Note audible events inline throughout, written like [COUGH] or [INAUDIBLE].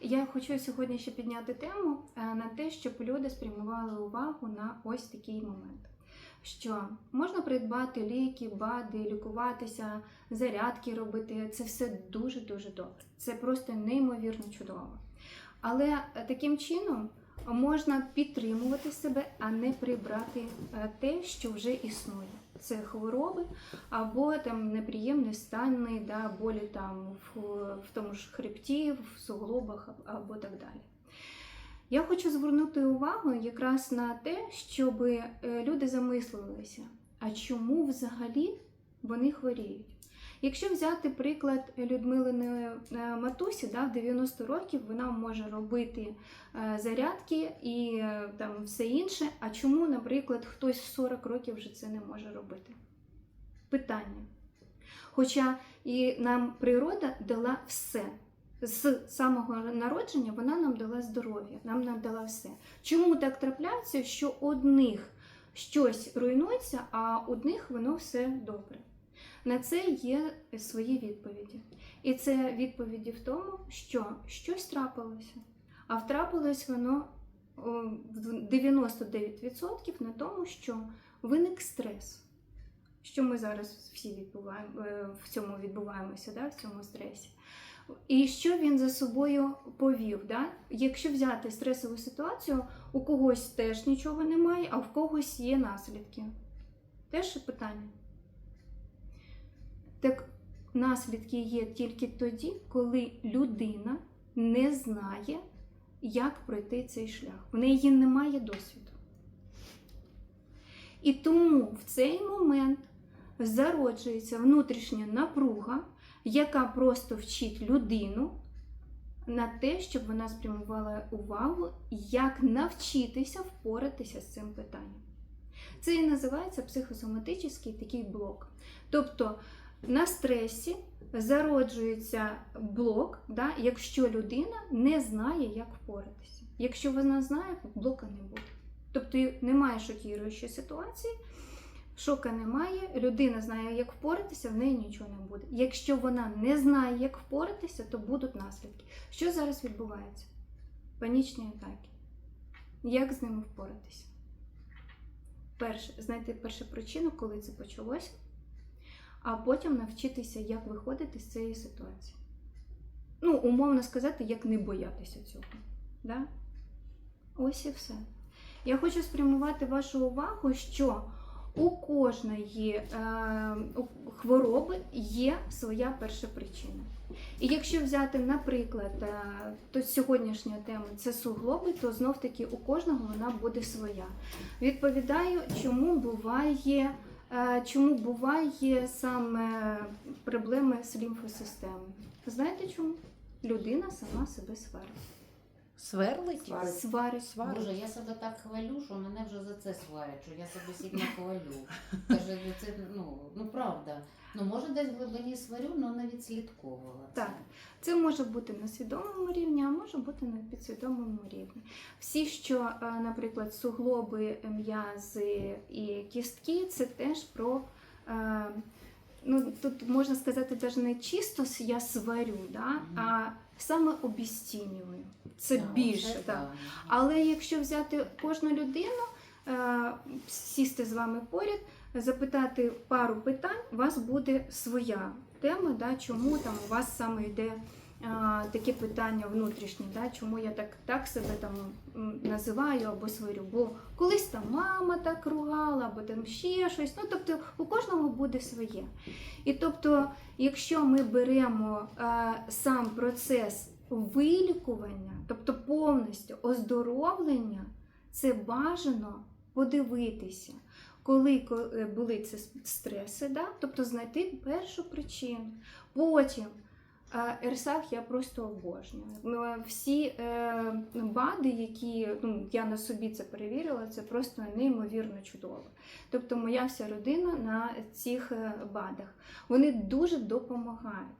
Я хочу сьогодні ще підняти тему е, на те, щоб люди спрямували увагу на ось такий момент. Що можна придбати ліки, БАДи, лікуватися, зарядки робити. Це все дуже дуже добре. Це просто неймовірно чудово. Але е, таким чином можна підтримувати себе, а не прибрати е, те, що вже існує. Це хвороби або там неприємний стан, да, болі там в, в тому ж хребті, в суглобах або так далі. Я хочу звернути увагу якраз на те, щоб е, люди замислилися, а чому взагалі вони хворіють. Якщо взяти приклад Людмилиної е, матусі, да, в 90 років вона може робити е, зарядки і е, там все інше. А чому, наприклад, хтось в 40 років вже це не може робити? Питання. Хоча і нам природа дала все. З самого народження вона нам дала здоров'я, нам надала все. Чому так трапляється, що одних щось руйнується, а одних воно все добре? На це є свої відповіді. І це відповіді в тому, що щось трапилося. А втрапилось воно в 99% на тому, що виник стрес. Що ми зараз всі відбуваємо, е, в цьому відбуваємося, да, в цьому стресі. І що він за собою повів? Да? Якщо взяти стресову ситуацію, у когось теж нічого немає, а в когось є наслідки. Теж питання. Так наслідки є тільки тоді, коли людина не знає, як пройти цей шлях. В неї немає досвіду. І тому в цей момент зароджується внутрішня напруга, яка просто вчить людину на те, щоб вона спрямувала увагу, як навчитися впоратися з цим питанням. Це і називається психосоматичний такий блок. Тобто на стресі зароджується блок, да, якщо людина не знає, як впоратися. Якщо вона знає, блока не буде. Тобто немає шокіруючої ситуації, шока немає, людина знає, як впоратися, в неї нічого не буде. Якщо вона не знає, як впоратися, то будуть наслідки. Що зараз відбувається? Панічні атаки. Як з ними впоратися? Перше, знайти першу причину, коли це почалося, а потім навчитися, як виходити з цієї ситуації. Ну, умовно сказати, як не боятися цього. Да? Ось і все. Я хочу спрямувати вашу увагу, що у кожної е, хвороби є своя перша причина. І якщо взяти, наприклад, е, то сьогоднішня тема це суглоби, то знов таки у кожного вона буде своя. Відповідаю, чому буває, чому буває саме проблеми з лімфосистемою. Знаєте чому? Людина сама себе сварить. Сверлить? Сварить. Сварить. Сварить. Боже, я себе так хвалю, що мене вже за це сварять, що я себе сильно хвалю. Каже, ну це ну, ну правда. Ну може десь в глибині сварю, але не відслідковувала. це. Так. Це може бути на свідомому рівні, а може бути на підсвідомому рівні. Всі, що, е, наприклад, суглоби, м'язи і кістки, це теж про. Тут можна сказати, навіть не чисто я сварю, да? А саме обіцінюю. Це більше. так. правильно. Але якщо взяти кожну людину, е, сісти з вами поряд, запитати пару питань, у вас буде своя тема, да, чому там у вас саме йде таке питання внутрішнє, да, чому я так, так себе там називаю або сварю. Бо колись там мама так ругала, або там ще щось. Ну, тобто у кожного буде своє. І тобто, якщо ми беремо е, сам процес вилікування, тобто повністю оздоровлення, це бажано подивитися, коли були ці стреси, да? тобто знайти першу причину. Потім Ерсах я просто обожнюю. Ну, Всі е, БАДи, які ну, я на собі це перевірила, це просто неймовірно чудово. Тобто моя вся родина на цих е, БАДах. Вони дуже допомагають.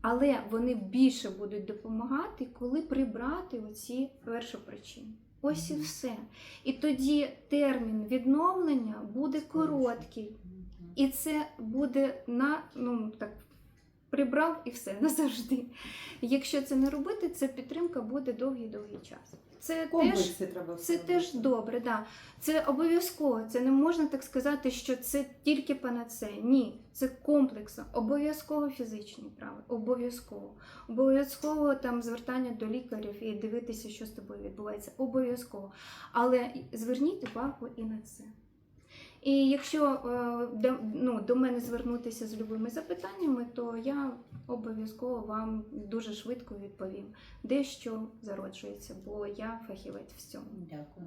Але вони більше будуть допомагати, коли прибрати оці першопричини. Ось і все. І тоді термін відновлення буде короткий. І це буде на ну так прибрав і все [LAUGHS] назавжди. Якщо це не робити, це підтримка буде довгий-довгий час. Це теж треба це теж добре, да. Це обов'язково. Це не можна так сказати, що це тільки панацея. Ні, це комплексно. Обов'язково фізичні вправи. Обов'язково. Обов'язково там звертання до лікарів і дивитися, що з тобою відбувається. Обов'язково. Але зверніть увагу і на це. І якщо е, ну, до мене звернутися з любими запитаннями, то я обов'язково вам дуже швидко відповім, де що зароджується, бо я фахівець в цьому. Дякую.